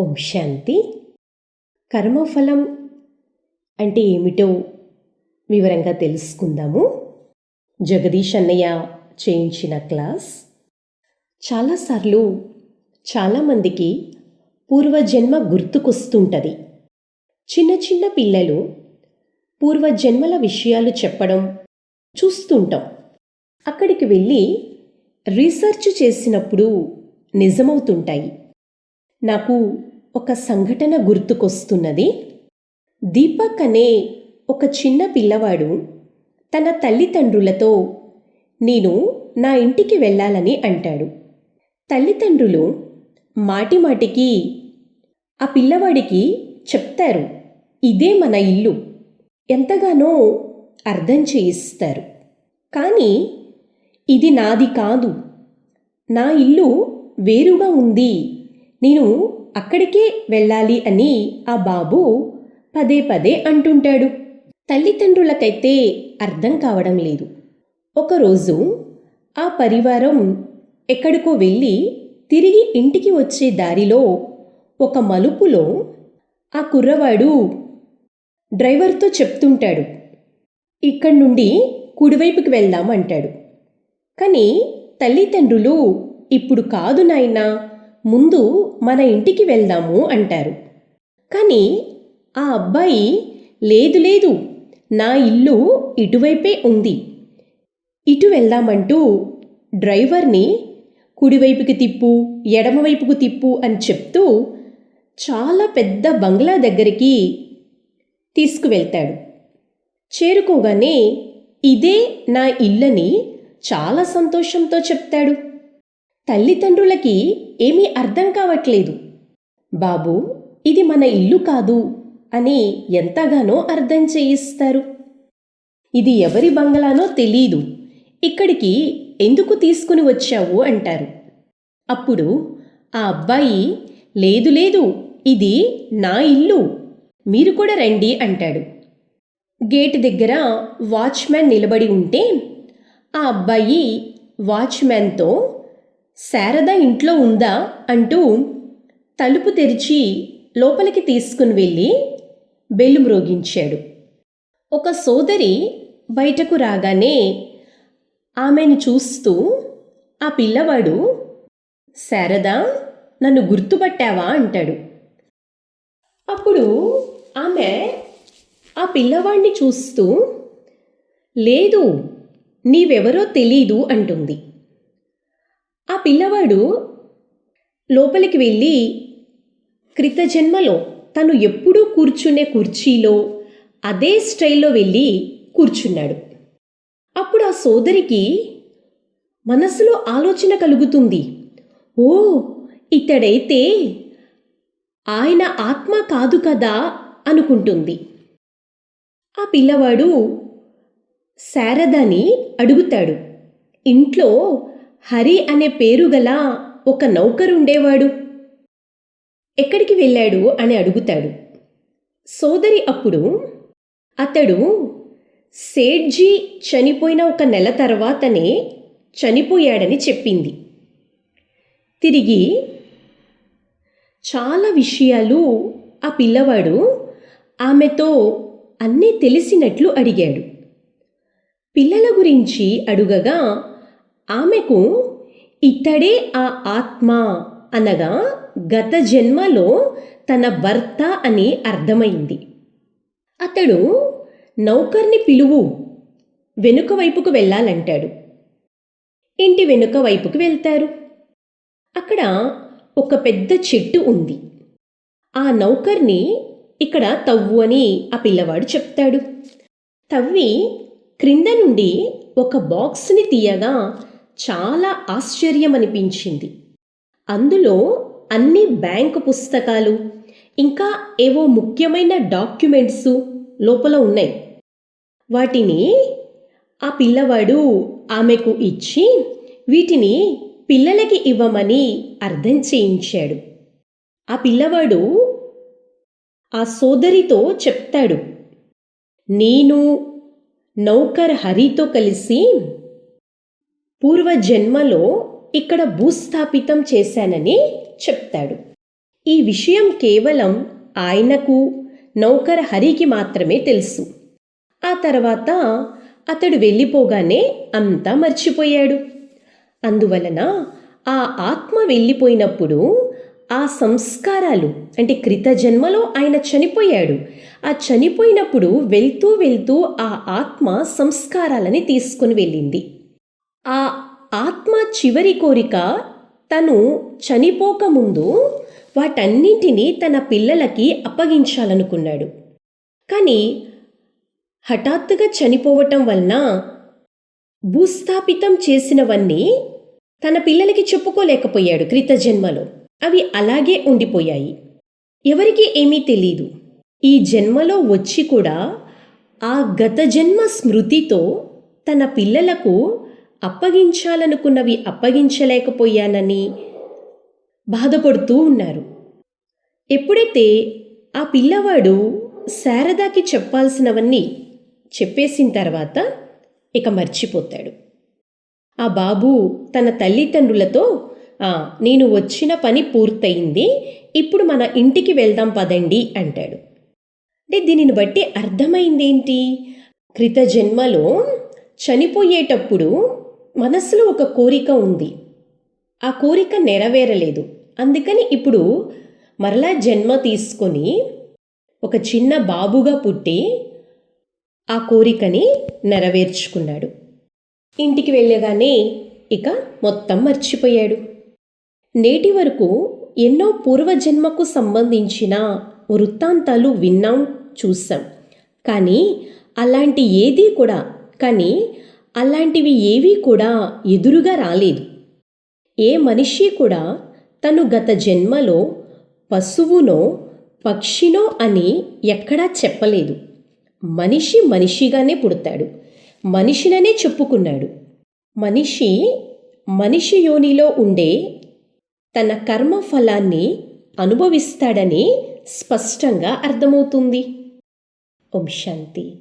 ఓం శాంతి. కర్మఫలం అంటే ఏమిటో వివరంగా తెలుసుకుందాము. జగదీష్ అన్నయ్య చేయించిన క్లాస్. చాలాసార్లు చాలామందికి పూర్వజన్మ గుర్తుకొస్తుంటుంది. చిన్న చిన్న పిల్లలు పూర్వజన్మల విషయాలు చెప్పడం చూస్తుంటాం. అక్కడికి వెళ్ళి రీసెర్చ్ చేసినప్పుడు నిజమవుతుంటాయి. నాకు ఒక సంఘటన గుర్తుకొస్తున్నది. దీపక్ అనే ఒక చిన్న పిల్లవాడు తన తల్లిదండ్రులతో నేను నా ఇంటికి వెళ్ళాలని అంటాడు. తల్లిదండ్రులు మాటి మాటికి ఆ పిల్లవాడికి చెప్తారు ఇదే మన ఇల్లు. ఎంతగానో అర్థం చేయిస్తారు. కానీ ఇది నాది కాదు. నా ఇల్లు వేరుగా ఉంది. నేను అక్కడికే వెళ్ళాలి అని ఆ బాబు పదే పదే అంటుంటాడు. తల్లిదండ్రులకైతే అర్థం కావడం లేదు. ఒకరోజు ఆ పరివారం ఎక్కడికో వెళ్ళి తిరిగి ఇంటికి వచ్చే దారిలో ఒక మలుపులో ఆ కుర్రవాడు డ్రైవర్తో చెప్తుంటాడు. ఇక్కడి నుండి కుడివైపుకి వెళ్దాం అంటాడు. కానీ తల్లిదండ్రులు ఇప్పుడు కాదు నాయనా ముందు మన ఇంటికి వెళ్దాము అంటారు. కానీ ఆ అబ్బాయి లేదు లేదు నా ఇల్లు ఇటువైపే ఉంది. ఇటు వెళ్దామంటూ డ్రైవర్ని కుడివైపుకి తిప్పు ఎడమవైపుకు తిప్పు అని చెప్తూ చాలా పెద్ద బంగ్లా దగ్గరికి తీసుకువెళ్తాడు. చేరుకోగానే ఇదే నా ఇల్లని చాలా సంతోషంతో చెప్తాడు. తల్లిదండ్రులకి ఏమీ అర్థం కావట్లేదు. బాబు ఇది మన ఇల్లు కాదు అని ఎంతగానో అర్థం చేయిస్తారు. ఇది ఎవరి బంగ్లానో తెలీదు. ఇక్కడికి ఎందుకు తీసుకుని వచ్చావు? అంటారు. అప్పుడు ఆ అబ్బాయి లేదు లేదు ఇది నా ఇల్లు. మీరు కూడా రండి అంటాడు. గేట్ దగ్గర వాచ్మ్యాన్ నిలబడి ఉంటే ఆ అబ్బాయి వాచ్మ్యాన్తో శారద ఇంట్లో ఉందా? అంటూ తలుపు తెరిచి లోపలికి తీసుకుని వెళ్ళి బెల్లు మ్రోగించాడు. ఒక సోదరి బయటకు రాగానే ఆమెను చూస్తూ ఆ పిల్లవాడు శారద నన్ను గుర్తుపట్టావా? అంటాడు. అప్పుడు ఆమె ఆ పిల్లవాడిని చూస్తూ లేదు నీవెవరో తెలీదు అంటుంది. ఆ పిల్లవాడు లోపలికి వెళ్ళి క్రితజన్మలో తను ఎప్పుడూ కూర్చునే కుర్చీలో అదే స్టైల్లో వెళ్ళి కూర్చున్నాడు. అప్పుడు ఆ సోదరికి మనసులో ఆలోచన కలుగుతుంది. ఓ ఇతడైతే ఆయన ఆత్మ కాదు కదా అనుకుంటుంది. ఆ పిల్లవాడు శారదని అడుగుతాడు. ఇంట్లో హరి అనే పేరు గల ఒక నౌకరుండేవాడు. ఎక్కడికి వెళ్ళాడు అని అడుగుతాడు. సోదరి అప్పుడు అతడు సేడ్జీ చనిపోయిన ఒక నెల తర్వాతనే చనిపోయాడని చెప్పింది. తిరిగి చాలా విషయాలు ఆ పిల్లవాడు ఆమెతో అన్నీ తెలిసినట్లు అడిగాడు. పిల్లల గురించి అడుగగా ఆమెకు ఇతడే ఆ ఆత్మ అనగా గత జన్మలో తన భర్త అని అర్థమైంది. అతడు నౌకర్ని పిలువు వెనుక వైపుకు వెళ్ళాలంటాడు. ఇంటి వెనుక వైపుకు వెళ్తారు. అక్కడ ఒక పెద్ద చెట్టు ఉంది. ఆ నౌకర్ని ఇక్కడ తవ్వు అని ఆ పిల్లవాడు చెప్తాడు. తవ్వి క్రింద నుండి ఒక బాక్స్ని తీయగా చాలా ఆశ్చర్యం అనిపించింది అందులో అన్ని బ్యాంకు పుస్తకాలు ఇంకా ఏవో ముఖ్యమైన డాక్యుమెంట్స్ లోపల ఉన్నాయి. వాటిని ఆ పిల్లవాడు ఆమెకు ఇచ్చి వీటిని పిల్లలకి ఇవ్వమని అర్థం చేయించాడు. ఆ పిల్లవాడు ఆ సోదరితో చెప్తాడు నేను నౌకర్ హరితో కలిసి పూర్వజన్మలో ఇక్కడ భూస్థాపితం చేశానని చెప్తాడు. ఈ విషయం కేవలం ఆయనకు నౌకర్ హరికి మాత్రమే తెలుసు. ఆ తర్వాత అతడు వెళ్ళిపోగానే అంతా మర్చిపోయాడు. అందువలన ఆ ఆత్మ వెళ్ళిపోయినప్పుడు ఆ సంస్కారాలు అంటే క్రిత జన్మలో ఆయన చనిపోయాడు. ఆ చనిపోయినప్పుడు వెళ్తూ వెళ్తూ ఆ ఆత్మ సంస్కారాలని తీసుకుని వెళ్ళింది. ఆ ఆత్మ చివరి కోరిక తను చనిపోకముందు వాటన్నింటినీ తన పిల్లలకి అప్పగించాలనుకున్నాడు. కానీ హఠాత్తుగా చనిపోవటం వలన భూస్థాపితం చేసినవన్నీ తన పిల్లలకి చెప్పుకోలేకపోయాడు క్రితజన్మలో. అవి అలాగే ఉండిపోయాయి. ఎవరికి ఏమీ తెలీదు. ఈ జన్మలో వచ్చి కూడా ఆ గత జన్మ స్మృతితో తన పిల్లలకు అప్పగించాలనుకున్నవి అప్పగించలేకపోయానని బాధపడుతూ ఉన్నారు. ఎప్పుడైతే ఆ పిల్లవాడు శారదాకి చెప్పాల్సినవన్నీ చెప్పేసిన తర్వాత ఇక మర్చిపోతాడు. ఆ బాబు తన తల్లిదండ్రులతో నేను వచ్చిన పని పూర్తయింది ఇప్పుడు మన ఇంటికి వెళ్దాం పదండి అంటాడు. అంటే దీనిని బట్టి అర్థమైందేంటి? క్రిత జన్మలో చనిపోయేటప్పుడు మనస్సులో ఒక కోరిక ఉంది. ఆ కోరిక నెరవేరలేదు. అందుకని ఇప్పుడు మరలా జన్మ తీసుకొని ఒక చిన్న బాబుగా పుట్టి ఆ కోరికని నెరవేర్చుకున్నాడు. ఇంటికి వెళ్ళగానే ఇక మొత్తం మర్చిపోయాడు. నేటి వరకు ఎన్నో పూర్వజన్మకు సంబంధించిన వృత్తాంతాలు విన్నాం చూసాం. కానీ అలాంటి ఏదీ కూడా కానీ అలాంటివి ఏవీ కూడా ఎదురుగా రాలేదు. ఏ మనిషి కూడా తను గత జన్మలో పశువునో పక్షినో అని ఎక్కడా చెప్పలేదు. మనిషి మనిషిగానే పుడతాడు. మనిషిననే చెప్పుకున్నాడు. మనిషి మనిషి యోనిలో ఉండే తన కర్మ ఫలాన్ని అనుభవిస్తాడని స్పష్టంగా అర్థమవుతుంది. ఓం శాంతి.